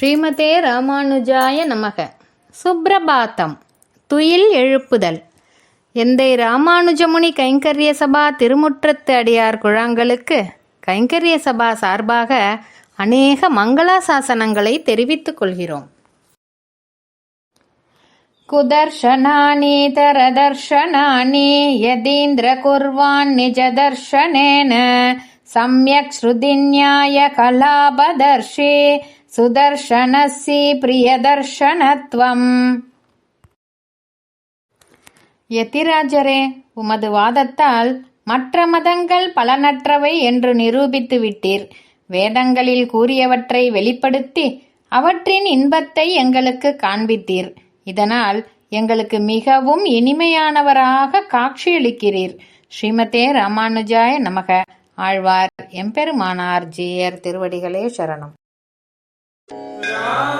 ஸ்ரீமதே ராமானுஜாய நமக. சுப்ரபாத்தம். துயில் எழுப்புதல். எந்தை ராமானுஜமுனி கைங்கரிய சபா திருமுற்றத்து அடியார் குழாங்களுக்கு கைங்கரிய சபா சார்பாக அநேக மங்களாசாசனங்களை தெரிவித்துக் கொள்கிறோம். குதர்ஷனானி தரதர்ஷனானி யதீந்திர குர்வான் நிஜதர்ஷனேன சமயக் ஸ்ருதிநியாய கலாபதர்ஷே सुदर्शनस्य प्रियदर्शनत्वम् யதிராஜரே உமது வாதத்தால் மற்ற மதங்கள் பலனற்றவை என்று நிரூபித்து விட்டீர் வேதங்களில் கூறியவற்றை வெளிப்படுத்தி அவற்றின் இன்பத்தை எங்களுக்கு காண்பித்தீர் இதனால் எங்களுக்கு மிகவும் இனிமையானவராக காட்சியளிக்கிறீர் ஸ்ரீமதே ராமானுஜாய நமக ஆழ்வார் எம்பெருமானார் ஜீயர் திருவடிகளே சரணம் 아멘.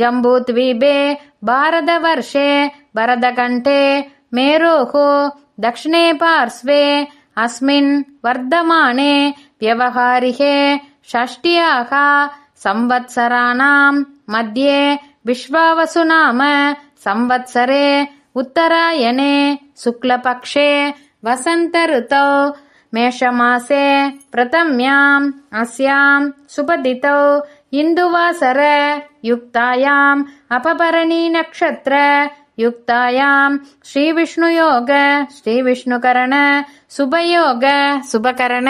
जम्बूद्वीपे भारतवर्षे भरतकण्ठे मेरोः दक्षिणे पार्श्वे अस्मिन् वर्धमाने व्यवहारिके षष्ट्याः संवत्सराणां मध्ये विश्वावसु नाम संवत्सरे उत्तरायणे शुक्लपक्षे वसन्तऋतौ मेषमासे प्रथम्याम् अस्याम् सुपतितौ इन्दुवासर युक्तायाम् अपभरणी नक्षत्र युक्तायाम् श्रीविष्णुयोग श्रीविष्णुकरण शुभयोग शुभकरण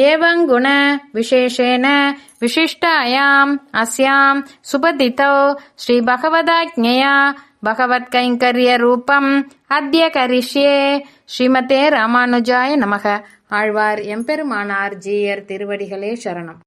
एवं गुण विशेषेण विशिष्टायाम् अस्याम् सुपतितौ श्रीभगवदाज्ञया பகவத்கைங்கரியரூபம் அத்ய கரிஷ்யே ஸ்ரீமதே ராமானுஜாய நமக ஆழ்வார் எம்பெருமானார் ஜீயர் திருவடிகளே சரணம்